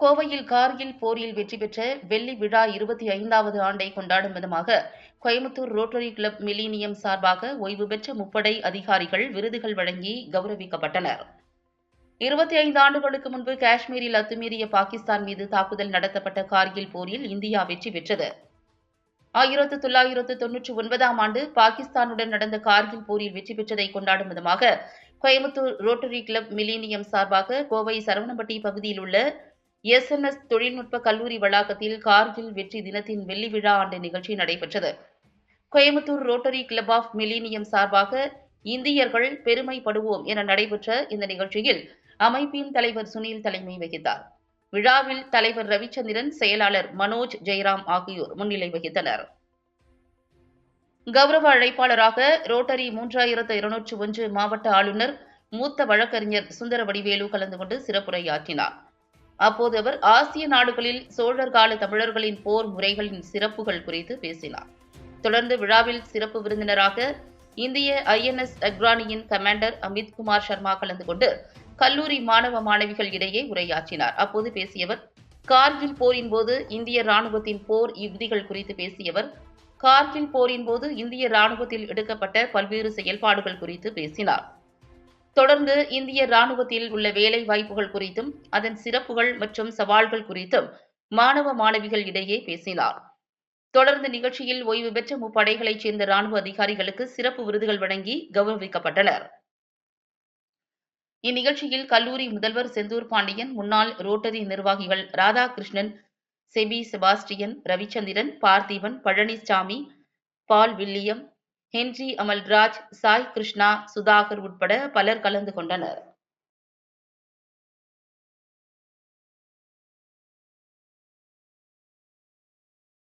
கோவையில் கார்கில் போரில் வெற்றி பெற்ற வெள்ளி விழா இருபத்தி ஐந்தாவது ஆண்டை கொண்டாடும் விதமாக கோயம்புத்தூர் ரோட்டரி கிளப் மிலீனியம் சார்பாக ஓய்வு பெற்ற முப்படை அதிகாரிகள் விருதுகள் வழங்கி கௌரவிக்கப்பட்டனர். இருபத்தி ஐந்து ஆண்டுகளுக்கு முன்பு காஷ்மீரில் அத்துமீறிய பாகிஸ்தான் மீது தாக்குதல் நடத்தப்பட்ட கார்கில் போரில் இந்தியா வெற்றி பெற்றது. ஆயிரத்து தொள்ளாயிரத்து தொன்னூற்றி ஒன்பதாம் ஆண்டு பாகிஸ்தானுடன் நடந்த கார்கில் போரில் வெற்றி பெற்றதை கொண்டாடும் விதமாக கோயம்புத்தூர் ரோட்டரி கிளப் மிலீனியம் சார்பாக கோவை சரவணம்பட்டி பகுதியில் உள்ள எஸ்என்எஸ் தொழில்நுட்ப கல்லூரி வளாகத்தில் கார்கில் வெற்றி தினத்தின் வெள்ளி விழா ஆண்டு நிகழ்ச்சி நடைபெற்றது. Coimbatore Rotary Club of Millennium சார்பாக இந்தியர்கள் பெருமைப்படுவோம் என நடைபெற்ற இந்த நிகழ்ச்சியில் அமைப்பின் தலைவர் சுனில் தலைமை வகித்தார். விழாவில் தலைவர் ரவிச்சந்திரன் செயலாளர் மனோஜ் ஜெயராம் ஆகியோர் முன்னிலை வகித்தனர். கௌரவ அழைப்பாளராக ரோட்டரி மூன்றாயிரத்து இருநூற்று ஒன்று மாவட்ட ஆளுநர் மூத்த வழக்கறிஞர் சுந்தர வடிவேலு கலந்து கொண்டு சிறப்புரையாற்றினார். அப்போது அவர் ஆசிய நாடுகளில் சோழர் கால தமிழர்களின் போர் முறைகளின் சிறப்புகள் குறித்து பேசினார். தொடர்ந்து விழாவில் சிறப்பு விருந்தினராக இந்திய ஐஎன்எஸ் அக்ரானியின் கமாண்டர் அமித் குமார் சர்மா கலந்து கொண்டு கல்லூரி மாணவ மாணவிகள் இடையே உரையாற்றினார். அப்போது பேசியவர் கார்கில் போரின் போது இந்திய ராணுவத்தின் போர் யுக்திகள் குறித்து பேசியவர் கார்கில் போரின் போது இந்திய ராணுவத்தில் எடுக்கப்பட்ட பல்வேறு செயல்பாடுகள் குறித்து பேசினார். தொடர்ந்து இந்திய ராணுவத்தில் உள்ள வேலை வாய்ப்புகள் குறித்தும் அதன் சிறப்புகள் மற்றும் சவால்கள் குறித்தும் மாணவ மாணவிகள் இடையே பேசினார். தொடர்ந்து நிகழ்ச்சியில் ஓய்வு பெற்ற முப்படைகளைச் சேர்ந்த ராணுவ அதிகாரிகளுக்கு சிறப்பு விருதுகள் வழங்கி கௌரவிக்கப்பட்டனர். இந்நிகழ்ச்சியில் கல்லூரி முதல்வர் செந்தூர் பாண்டியன் முன்னாள் ரோட்டரி நிர்வாகிகள் Radhakrishnan Sebi Sebastian Ravichandran Parthiban Palaniswami Paul William Henry Amalraj Sai Krishna Sudhakar உட்பட பலர் கலந்து கொண்டனர்.